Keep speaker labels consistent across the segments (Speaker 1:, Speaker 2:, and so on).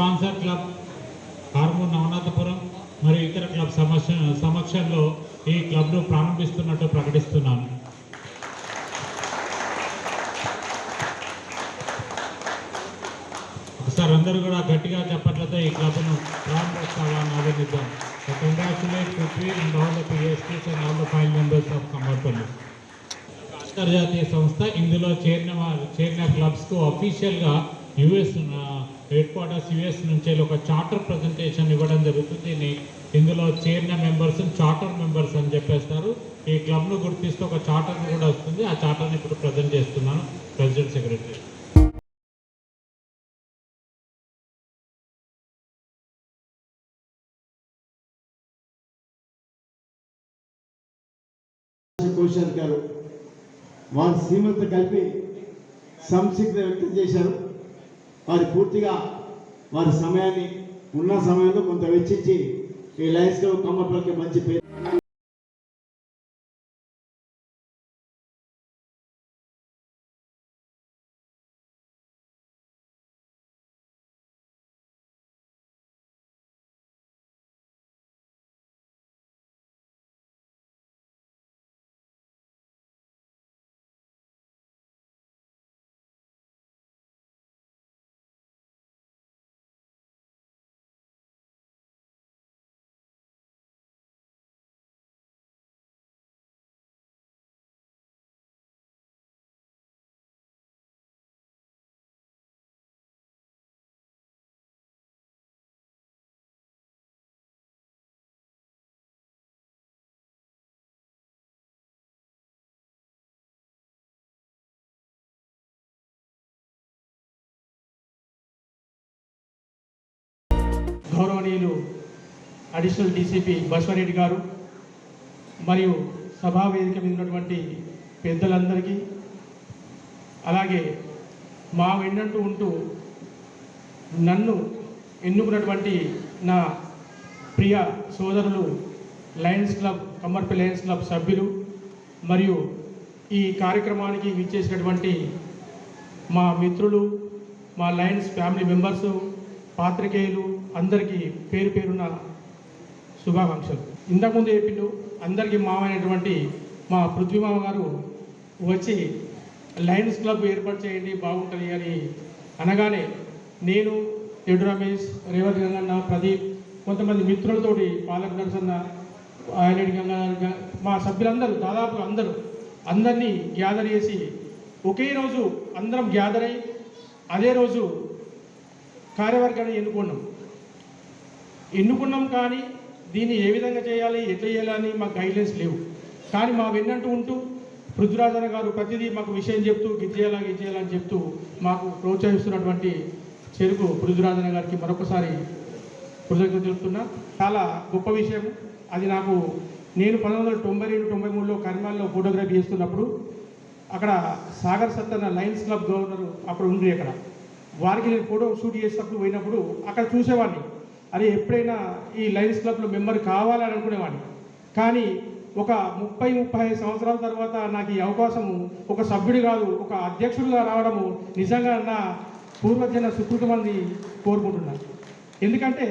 Speaker 1: Sponsor club hormone Navanathapuram మరియు ఇతర club సమక్ష సమక్షంలో ఈ క్లబ్ను ప్రారంభిస్తున్నట్టు ప్రకటిస్తున్నాను. ఒకసారి అందరూ కూడా గట్టిగా చెప్పట్లతో ఈ క్లబ్ను ప్రారంభిస్తామని అభినందిద్దాం congratulate Prithvi and all the PSTs and all the five members of Kammarpally అంతర్జాతీయ సంస్థ ఇందులో చేరిన చేరిన క్లబ్స్కు అఫీషియల్గా యుఎస్ హెడ్ క్వార్టర్స్ యుఎస్ నుంచి ఒక చార్టర్ ప్రజెంటేషన్ ఇవ్వడం జరుగుతుంది. ఇందులో చేరిన మెంబర్స్ చార్టర్ మెంబర్స్ అని చెప్పేస్తారు. ఈ క్లబ్ను గుర్తిస్తూ ఒక చార్టర్ కూడా వస్తుంది. ఆ చార్టర్ని ఇప్పుడు ప్రజెంట్ చేస్తున్నాను ప్రెసిడెంట్ సెక్రటరీ
Speaker 2: కోశారు గారు వారి శ్రీమతితో కలిపి సంసిగ్ధ వ్యక్తం చేశారు. వారి పూర్తిగా వారి సమయాన్ని ఉన్న సమయంలో కొంత వెచ్చించి ఈ లయన్స్ క్లబ్ మంచి పేరు.
Speaker 3: గౌరవనీయులు అడిషనల్ డీసీపీ బస్వరెడ్డి గారు మరియు సభా వేదిక మీద ఉన్నటువంటి పెద్దలందరికీ అలాగే మా వెన్నంటూ ఉంటూ నన్ను ఎన్నుకున్నటువంటి నా ప్రియ సోదరులు Lions Club Kammarpally Lions Club సభ్యులు మరియు ఈ కార్యక్రమానికి విచ్చేసినటువంటి మా మిత్రులు మా లయన్స్ ఫ్యామిలీ మెంబర్స్ పాత్రికేయులు అందరికీ పేరు పేరున్న శుభాకాంక్షలు. ఇంతకుముందు చెప్పిండు అందరికీ మామైనటువంటి మా పృథ్వీమామ గారు వచ్చి లయన్స్ క్లబ్ ఏర్పాటు చేయండి బాగుంటుంది అని అనగానే నేను ఎడు రమేష్ రేవతి గంగన్న ప్రదీప్ కొంతమంది మిత్రులతోటి పాలక నరసన్న ఆయనడి గంగ మా సభ్యులందరూ దాదాపు అందరూ అందరినీ గ్యాదర్ చేసి ఒకే రోజు అందరం గ్యాదర్ అయ్యి అదే రోజు కార్యవర్గాన్ని ఎన్నుకున్నాం. ఎన్నుకున్నాం కానీ దీన్ని ఏ విధంగా చేయాలి ఎట్లా చేయాలని మాకు గైడ్లైన్స్ లేవు. కానీ మా వెన్నంటూ ఉంటూ పృథ్వరాజన గారు ప్రతిదీ మాకు విషయం చెప్తూ గిచ్చేయాలా గిచ్చేయాలని చెప్తూ మాకు ప్రోత్సహిస్తున్నటువంటి చెరుకు పృథ్వరాజన గారికి మరొకసారి కృతజ్ఞత చెప్తున్నా చాలా గొప్ప విషయం. అది నాకు నేను పంతొమ్మిది వందల తొంభై రెండు తొంభై మూడులో కరిమాల్లో ఫోటోగ్రఫీ చేస్తున్నప్పుడు అక్కడ Sagar Sattanna lions club governor అప్పుడు ఉండ్రి అక్కడ. వారికి నేను ఫోటో షూట్ చేసినప్పుడు పోయినప్పుడు అక్కడ చూసేవాడిని. అరే ఎప్పుడైనా ఈ లయన్స్ క్లబ్లో మెంబర్ కావాలని అనుకునేవాడిని. కానీ ఒక ముప్పై ముప్పై ఐదు సంవత్సరాల తర్వాత నాకు ఈ అవకాశము ఒక సభ్యుడు కాదు ఒక అధ్యక్షుడిగా రావడము నిజంగా నా పూర్వజన సుకృతమని కోరుకుంటున్నాను ఎందుకంటే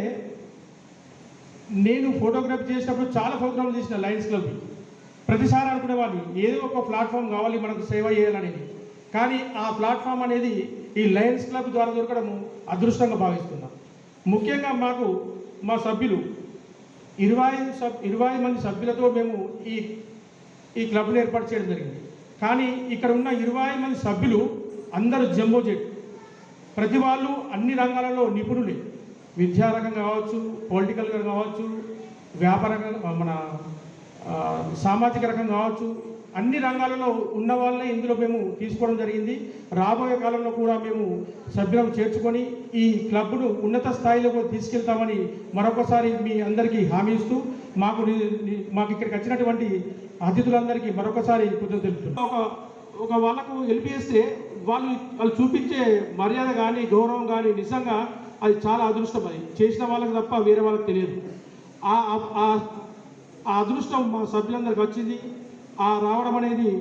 Speaker 3: నేను ఫోటోగ్రఫీ చేసినప్పుడు చాలా ప్రోగ్రాంలు చేసిన లయన్స్ క్లబ్ ప్రతిసారి అనుకునేవాడిని ఏదో ఒక ప్లాట్ఫామ్ కావాలి మనకు సేవ చేయాలనేది కానీ ఆ ప్లాట్ఫామ్ అనేది ఈ లయన్స్ క్లబ్ ద్వారా దొరకడము అదృష్టంగా భావిస్తున్నాను ముఖ్యంగా మాకు మా సభ్యులు ఇరవై ఐదు సబ్ ఇరవై మంది సభ్యులతో మేము ఈ ఈ క్లబ్ను ఏర్పాటు చేయడం జరిగింది. కానీ ఇక్కడ ఉన్న ఇరవై మంది సభ్యులు అందరూ జంబో జెట్. ప్రతి వాళ్ళు అన్ని రంగాలలో నిపుణులే. విద్యారంగం కావచ్చు పొలిటికల్గా కావచ్చు వ్యాపారంగా మన సామాజిక రకం కావచ్చు అన్ని రంగాలలో ఉన్న వాళ్ళనే ఇందులో మేము తీసుకోవడం జరిగింది. రాబోయే కాలంలో కూడా మేము సభ్యులను చేర్చుకొని ఈ క్లబ్ను ఉన్నత స్థాయిలో తీసుకెళ్తామని మరొకసారి మీ అందరికీ హామీ ఇస్తూ మాకు మాకు ఇక్కడికి వచ్చినటువంటి అతిథులందరికీ మరొకసారి కృతజ్ఞత తెలుపుతున్నాం. ఒక ఒక వాళ్ళకు హెల్ప్ చేస్తే వాళ్ళు వాళ్ళు చూపించే మర్యాద కానీ గౌరవం కానీ నిజంగా అది చాలా అదృష్టం అది. చేసిన వాళ్ళకి తప్ప వేరే వాళ్ళకి తెలియదు. ఆ ఆ- ఆ అదృష్టం మా సభ్యులందరికీ వచ్చింది. ఆ రావడం అనేది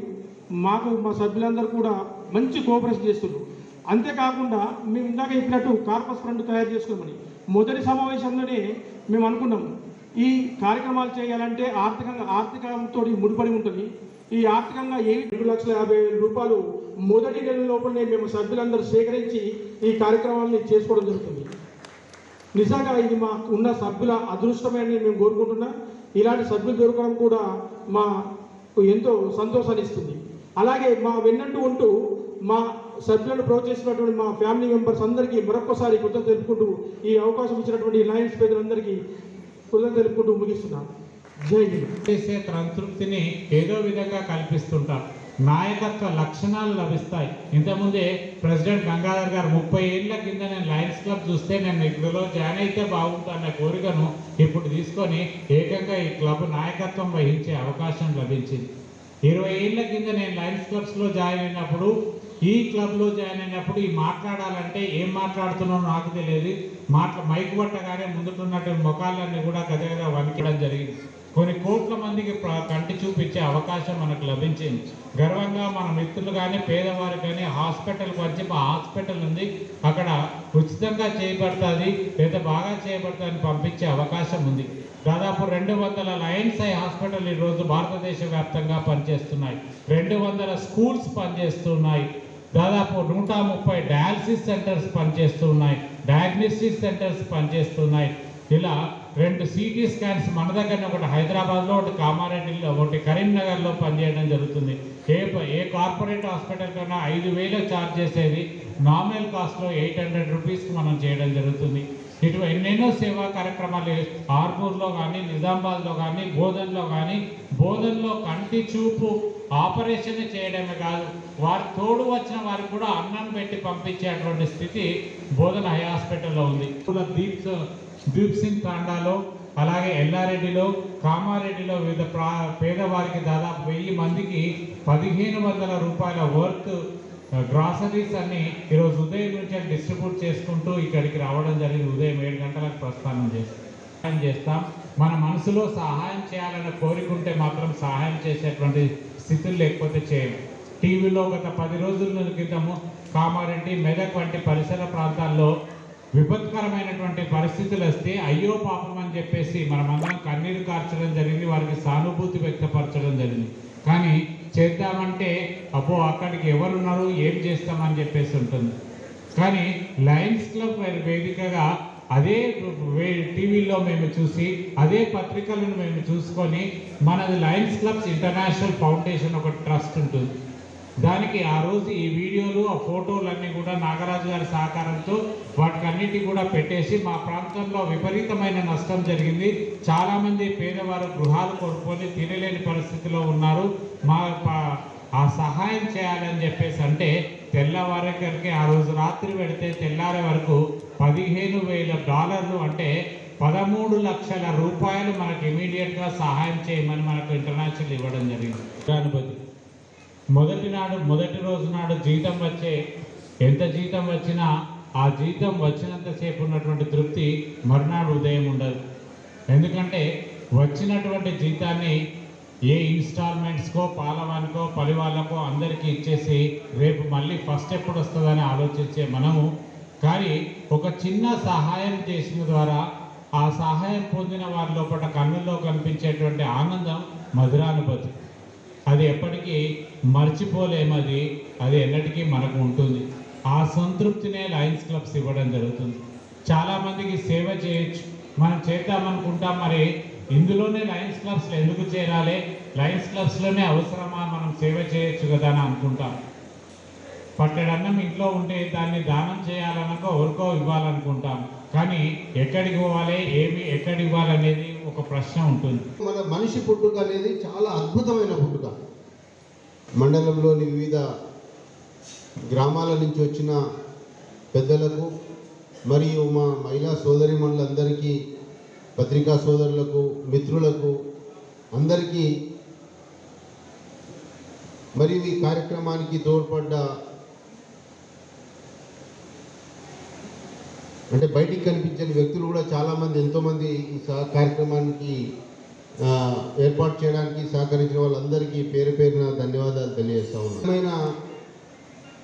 Speaker 3: మాకు మా సభ్యులందరూ కూడా మంచి కోఆపరేషన్ చేస్తున్నారు. అంతేకాకుండా మేము ఇందాక చెప్పినట్టు కార్పస్ ఫ్రంట్ తయారు చేసుకోమని మొదటి సమావేశంలోనే మేము అనుకున్నాం ఈ కార్యక్రమాలు చేయాలంటే ఆర్థికంగా ఆర్థికంతో ముడిపడి ఉంటుంది. ఈ ఆర్థికంగా ఏ రెండు లక్షల యాభై వేల రూపాయలు మొదటి నెల లోపలనే మేము సభ్యులందరూ సేకరించి ఈ కార్యక్రమాన్ని చేసుకోవడం జరుగుతుంది. నిజంగా ఇది మా ఉన్న సభ్యుల అదృష్టమని మేము కోరుకుంటున్నాం. ఇలాంటి సభ్యులు దొరకడం కూడా మా ఎంతో సంతోషాన్ని ఇస్తుంది. అలాగే మా వెన్నంటూ ఉంటూ మా సభ్యులను ప్రోత్సహిస్తున్నటువంటి మా ఫ్యామిలీ మెంబర్స్ అందరికీ మరొకసారి కృతజ్ఞత తెలుపుకుంటూ ఈ అవకాశం ఇచ్చినటువంటి లయన్స్ పేదలందరికీ కృతజ్ఞత తెలుపుకుంటూ ముగిస్తున్నాను జై
Speaker 1: చేసే సంతృప్తిని ఏదో విధంగా కల్పిస్తుంటారు. నాయకత్వ లక్షణాలు లభిస్తాయి. ఇంతకుముందే ప్రెసిడెంట్ గంగాధర్ గారు ముప్పై ఏళ్ళ కింద నేను లయన్స్ క్లబ్ చూస్తే నేను ఇందులో జాయిన్ అయితే బాగుంటుంది అన్న కోరికను ఇప్పుడు తీసుకొని ఏకంగా ఈ క్లబ్ నాయకత్వం వహించే అవకాశం లభించింది. ఇరవై ఏళ్ళ కింద నేను లయన్స్ క్లబ్స్లో జాయిన్ అయినప్పుడు ఈ క్లబ్లో జాయిన్ అయినప్పుడు ఈ మాట్లాడాలంటే ఏం మాట్లాడుతున్నానో నాకు తెలియదు. మాట్లా మైక్ పట్టగానే ముందుకున్నటువంటి ముఖాలన్నీ కూడా గజగజ వణికడం జరిగింది. కొన్ని కోట్ల మందికి కంటి చూపించే అవకాశం మనకు లభించింది. గర్వంగా మన మిత్రులు కానీ పేదవారు కానీ హాస్పిటల్కి వచ్చి మా హాస్పిటల్ ఉంది. అక్కడ ఉచితంగా చేయబడుతుంది లేదా బాగా చేయబడుతుందని పంపించే అవకాశం ఉంది. దాదాపు రెండు వందల లయన్స్ ఐ హాస్పిటల్ ఈరోజు భారతదేశ వ్యాప్తంగా పనిచేస్తున్నాయి. రెండు వందల స్కూల్స్ పనిచేస్తున్నాయి. దాదాపు నూట ముప్పై డయాలసిస్ సెంటర్స్ పనిచేస్తున్నాయి. డయాగ్నోస్టిక్ సెంటర్స్ పనిచేస్తున్నాయి. ఇలా రెండు సిటీ స్కాన్స్ మన దగ్గర ఒకటి హైదరాబాద్లో ఒకటి కామారెడ్డిలో ఒకటి కరీంనగర్లో పనిచేయడం జరుగుతుంది. ఏ ఏ కార్పొరేట్ హాస్పిటల్ కన్నా ఐదు వేలు ఛార్జ్ చేసేది నామినల్ కాస్ట్లో ఎయిట్ హండ్రెడ్ రూపీస్కి మనం చేయడం జరుగుతుంది. ఇటు ఎన్నెన్నో సేవా కార్యక్రమాలు ఆర్మూర్లో కానీ నిజామాబాద్లో కానీ బోధన్లో కానీ బోధన్లో కంటి చూపు ఆపరేషన్ చేయడమే కాదు వారి తోడు వచ్చిన వారికి కూడా అన్నం పెట్టి పంపించేటువంటి స్థితి బోధన హై హాస్పిటల్లో ఉంది. దీప్స్ దీప్ తాండాలో అలాగే ఎల్లారెడ్డిలో కామారెడ్డిలో వివిధ ప్రా పేదవారికి దాదాపు వెయ్యి మందికి పదిహేను వందల రూపాయల వర్త్ గ్రాసరీస్ అన్ని ఈరోజు ఉదయం నుంచి డిస్ట్రిబ్యూట్ చేసుకుంటూ ఇక్కడికి రావడం జరిగింది. ఉదయం ఏడు గంటలకు ప్రస్థానం చేస్తాం సహాయం చేస్తాం. మన మనసులో సహాయం చేయాలన్న కోరిక ఉంటే మాత్రం సహాయం చేసేటువంటి స్థితులు లేకపోతే చేయం. టీవీలో గత పది రోజుల క్రితము కామారెడ్డి మెదక్ వంటి పరిసర ప్రాంతాల్లో విపత్కరమైనటువంటి పరిస్థితులు వస్తే అయ్యో పాపం అని చెప్పేసి మనమందరం కన్నీరు కార్చడం జరిగింది వారికి సానుభూతి వ్యక్తపరచడం జరిగింది. కానీ చేద్దామంటే అబ్బో అక్కడికి ఎవరున్నారు ఏం చేస్తామని చెప్పేసి ఉంటుంది. కానీ లయన్స్ క్లబ్ వేదికగా అదే వే- టీవీలో మేము చూసి అదే పత్రికలను మేము చూసుకొని మనది లయన్స్ క్లబ్స్ ఇంటర్నేషనల్ ఫౌండేషన్ ఒక ట్రస్ట్ ఉంటుంది. దానికి ఆ రోజు ఈ వీడియోలు ఆ ఫోటోలన్నీ కూడా నాగరాజు గారి సహకారంతో వాటికన్నిటి కూడా పెట్టేసి మా ప్రాంతంలో విపరీతమైన నష్టం జరిగింది. చాలామంది పేదవారు గృహాలు కోల్పోయి తినలేని పరిస్థితిలో ఉన్నారు. మా ఆ సహాయం చేయాలని చెప్పేసి అంటే తెల్లవారికి ఆ రోజు రాత్రి పెడితే తెల్లారే వరకు పదిహేను వేల డాలర్లు అంటే పదమూడు లక్షల రూపాయలు మనకు ఇమీడియట్గా సహాయం చేయమని మనకు ఇంటర్నేషనల్ ఇవ్వడం జరిగింది. అనుభూతి మొదటి నాడు మొదటి రోజు నాడు జీతం వచ్చే ఎంత జీతం వచ్చినా ఆ జీతం వచ్చినంతసేపు ఉన్నటువంటి తృప్తి మరునాడు ఉదయం ఉండదు. ఎందుకంటే వచ్చినటువంటి జీతాన్ని ఏ ఇన్స్టాల్మెంట్స్కో పాలవానికో పలివాళ్ళకో అందరికీ ఇచ్చేసి రేపు మళ్ళీ ఫస్ట్ ఎప్పుడు వస్తుందని ఆలోచించే మనము. కానీ ఒక చిన్న సహాయం చేసిన ద్వారా ఆ సహాయం పొందిన వారి లోపల కన్నుల్లో కనిపించేటువంటి ఆనందం మధురానుభూతి. అది ఎప్పటికీ మర్చిపోలేమది. అది ఎన్నటికీ మనకు ఉంటుంది. ఆ సంతృప్తినే లయన్స్ క్లబ్స్ ఇవ్వడం జరుగుతుంది. చాలామందికి సేవ చేయొచ్చు. మనం చేద్దామనుకుంటాం మరి ఇందులోనే లయన్స్ క్లబ్స్లో ఎందుకు చేరాలి? లయన్స్ క్లబ్స్లోనే అవసరమా? మనం సేవ చేయొచ్చు కదా అని అనుకుంటాం. పట్టెడన్నం ఇంట్లో ఉంటే దాన్ని దానం చేయాలనుకో ఎవరికో ఇవ్వాలనుకుంటాం. కానీ ఎక్కడికి పోవాలి? ఏమి ఎక్కడ ఇవ్వాలనేది ఒక ప్రశ్న ఉంటుంది.
Speaker 4: మన మనిషి పుట్టుక అనేది చాలా అద్భుతమైన పుట్టుక. మండలంలోని వివిధ గ్రామాల నుంచి వచ్చిన పెద్దలకు మరియు మా మహిళా సోదరిమణులందరికీ పత్రికా సోదరులకు మిత్రులకు అందరికీ మరియు ఈ కార్యక్రమానికి తోడ్పడ్డ అంటే బయటికి కనిపించని వ్యక్తులు కూడా చాలామంది ఎంతోమంది ఈ కార్యక్రమానికి ఏర్పాటు చేయడానికి సహకరించిన వాళ్ళందరికీ పేరు పేరున ధన్యవాదాలు తెలియజేస్తా ఉన్నాను.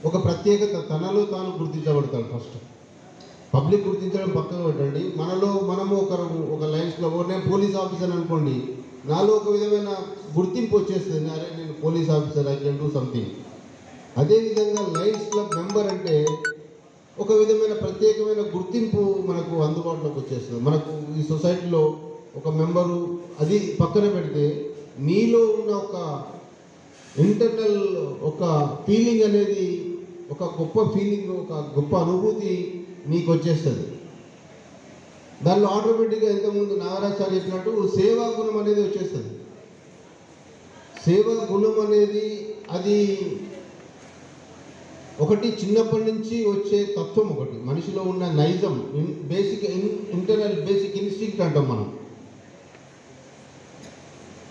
Speaker 4: ఒక ప్రత్యేకత తనలో తాను గుర్తించబడతాడు ఫస్ట్. పబ్లిక్ గుర్తించడం పక్కన పెట్టండి. మనలో మనము ఒకరు ఒక లైన్స్లో నేను పోలీస్ ఆఫీసర్ అనుకోండి నాలో ఒక విధమైన గుర్తింపు వచ్చేస్తుంది అరే నేను police officer I can do something. అదేవిధంగా లైన్స్ క్లబ్ మెంబర్ అంటే ఒక విధమైన ప్రత్యేకమైన గుర్తింపు మనకు అందుబాటులోకి వచ్చేస్తుంది. మనకు ఈ సొసైటీలో ఒక మెంబరు అది పక్కన పెడితే నీలో ఉన్న ఒక ఇంటర్నల్ ఒక ఫీలింగ్ అనేది ఒక గొప్ప ఫీలింగ్ ఒక గొప్ప అనుభూతి నీకు వచ్చేస్తుంది. దానిలో ఆటోమేటిక్గా ఇంతకుముందు నాగరాజ్ సార్ చెప్పినట్టు సేవా గుణం అనేది వచ్చేస్తుంది. సేవా గుణం అనేది అది ఒకటి చిన్నప్పటి నుంచి వచ్చే తత్వం ఒకటి. మనిషిలో ఉన్న నైజం బేసిక్ ఇంటర్నల్ బేసిక్ ఇన్స్టింక్ట్ అంటాం మనం.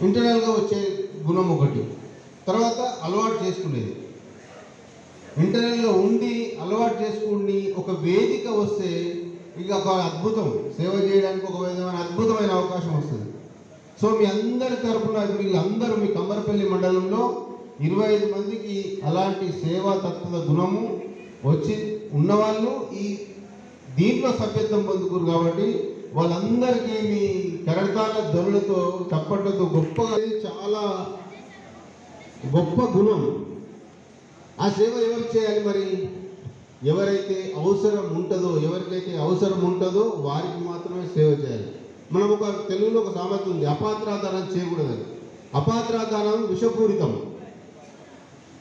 Speaker 4: ఇంటర్నల్గా వచ్చే గుణం ఒకటి. తర్వాత అలవాటు చేసుకునేది. ఇంటర్నల్గా ఉండి అలవాటు చేసుకుని ఒక వేదిక వస్తే ఇక ఒక అద్భుతం. సేవ చేయడానికి ఒక విధమైన అద్భుతమైన అవకాశం వస్తుంది. సో మీ అందరి తరపున వీళ్ళందరూ మీ కమ్మరపల్లి మండలంలో ఇరవై ఐదు మందికి అలాంటి సేవా తత్వ గుణము వచ్చి ఉన్నవాళ్ళు ఈ దీంట్లో సభ్యత్వం పొందుకురు కాబట్టి వాళ్ళందరికీ మీ కరతాల ధ్వనులతో చప్పట్లతో గొప్పగా చాలా గొప్ప గుణం. ఆ సేవ ఎవరు చేయాలి మరి? ఎవరైతే అవసరం ఉంటుందో ఎవరికైతే అవసరం ఉంటుందో వారికి మాత్రమే సేవ చేయాలి. మనం ఒక తెలుగులో ఒక సామెత ఉంది అపాత్రాదానం చేయకూడదని అపాత్రాదానం విషపూరితం.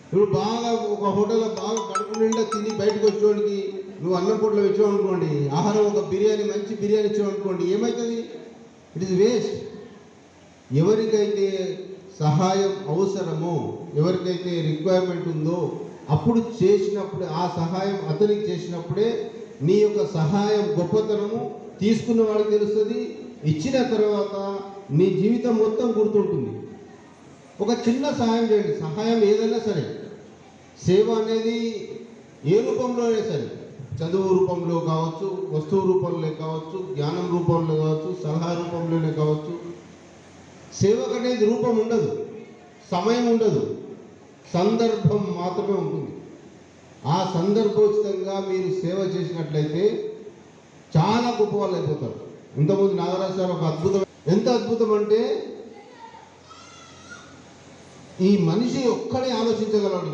Speaker 4: ఇప్పుడు బాగా ఒక హోటల్లో బాగా కడుపు నిండా తిని బయటకు వచ్చేవాడికి నువ్వు అన్నం పూటలో ఇచ్చావు అనుకోండి ఆహారం ఒక బిర్యానీ మంచి బిర్యానీ ఇచ్చావు అనుకోండి ఏమవుతుంది ఇట్ ఇస్ వేస్ట్ ఎవరికైతే సహాయం అవసరమో ఎవరికైతే రిక్వైర్మెంట్ ఉందో అప్పుడు చేసినప్పుడు ఆ సహాయం అతనికి చేసినప్పుడే నీ యొక్క సహాయం గొప్పతనము తీసుకున్న వాడికి తెలుస్తుంది. ఇచ్చిన తర్వాత నీ జీవితం మొత్తం గుర్తుంటుంది. ఒక చిన్న సహాయం చేయండి. సహాయం ఏదైనా సరే. సేవ అనేది ఏ రూపంలోనే సరే. చదువు రూపంలో కావచ్చు వస్తువు రూపంలో కావచ్చు జ్ఞానం రూపంలో కావచ్చు సలహా రూపంలోనే కావచ్చు. సేవకు అనేది రూపం ఉండదు సమయం ఉండదు సందర్భం మాత్రమే ఉంటుంది. ఆ సందర్భోచితంగా మీరు సేవ చేసినట్లయితే చాలా గొప్ప వాళ్ళు అయిపోతారు. ఇంతకుముందు నాగరాజు సార్ ఒక అద్భుతం ఎంత అద్భుతం అంటే ఈ మనిషి ఒక్కడే ఆలోచించగలడు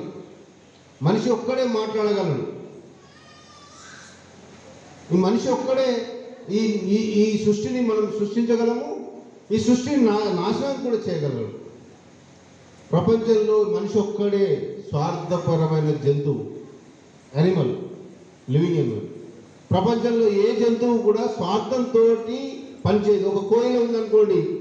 Speaker 4: మనిషి ఒక్కడే మాట్లాడగలడు. ఈ మనిషి ఒక్కడే ఈ ఈ ఈ సృష్టిని మనం సృష్టించగలము? ఈ సృష్టిని నా నాశనం కూడా చేయగలము ప్రపంచంలో మనిషి ఒక్కడే స్వార్థపరమైన జంతువు అనిమల్ లివింగ్ అనిమల్ ప్రపంచంలో ఏ జంతువు కూడా స్వార్థంతో పనిచేయదు. ఒక కోయిల ఉందనుకోండి